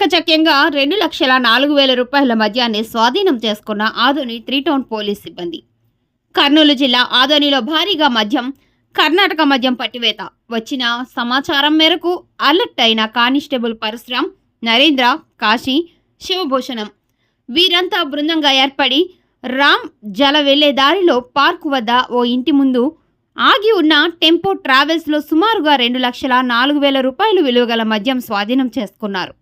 చాకచక్యంగా రెండు లక్షల నాలుగు వేల రూపాయల మద్యాన్ని స్వాధీనం చేసుకున్న ఆదోని త్రీ టౌన్ పోలీస్ సిబ్బంది. కర్నూలు జిల్లా ఆదోనిలో భారీగా మద్యం కర్ణాటక మద్యం పట్టివేత. వచ్చిన సమాచారం మేరకు అలర్ట్ అయిన కానిస్టేబుల్ పరశురామ్ నరేంద్ర కాశీ శివభూషణం. వీరంతా బృందంగా ఏర్పడి రామ్ జల వెళ్ళే దారిలో పార్కు వద్ద ఓ ఇంటి ముందు ఆగి ఉన్న టెంపో ట్రావెల్స్లో సుమారుగా రెండు లక్షల నాలుగు వేల రూపాయలు విలువగల మద్యం స్వాధీనం చేసుకున్నారు.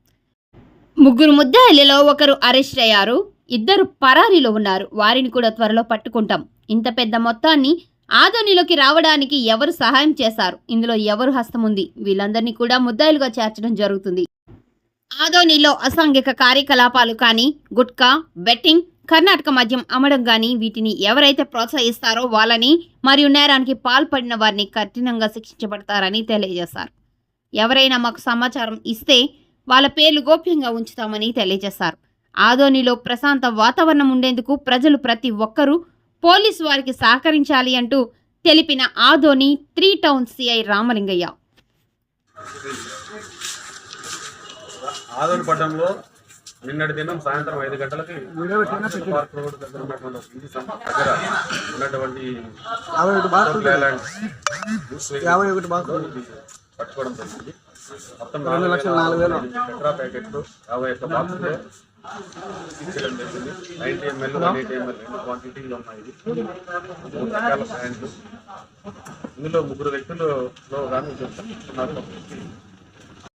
ముగ్గురు ముద్దాయిలలో ఒకరు అరెస్ట్ అయ్యారు. ఇద్దరు పరారీలో ఉన్నారు. వారిని కూడా త్వరలో పట్టుకుంటాం. ఇంత పెద్ద మొత్తాన్ని ఆదోనిలోకి రావడానికి ఎవరు సహాయం చేశారు? ఇందులో ఎవరు హస్తం ఉంది? వీళ్ళందరినీ కూడా ముద్దాయిలుగా చేర్చడం జరుగుతుంది. ఆదోనిలో అసాంఘిక కార్యకలాపాలు కానీ గుట్కా బెట్టింగ్ కర్ణాటక మద్యం అమ్మడం కానీ వీటిని ఎవరైతే ప్రోత్సహిస్తారో వాళ్ళని మరియు నేరానికి పాల్పడిన వారిని కఠినంగా శిక్షించబడతారని తెలియజేశారు. ఎవరైనా మాకు సమాచారం ఇస్తే వాళ్ళ పేర్లు గోప్యంగా ఉంచుతామని తెలియజేశారు. ఆదోనిలో ప్రశాంత వాతావరణం ఉండేందుకు ప్రజలు ప్రతి ఒక్కరూ పోలీసు వారికి సహకరించాలి అంటూ తెలిపిన Adoni three town CI Ramalingaiah. Adoni పట్టణంలో నిన్నటి దినం సాయంత్రం ఐదు గంటలకి పార్క్ రోడ్ దగ్గర ఉన్నటువంటి దగ్గర ఉన్నటువంటి పట్టుకోవడం జరిగింది. మొత్తం రెండు లక్షల నాలుగు వేలు. చక్రా ప్యాకెట్లు యాభై ఒక్క బాక్సులు ఇచ్చడం జరిగింది. Ninety ml one eighty ml రెండు క్వాంటిటీలు ఉన్నాయి ఇది. మూడు రకాల బ్రాండ్లు ఇందులో ముగ్గురు వ్యక్తులు లో కానీ ఉన్నారు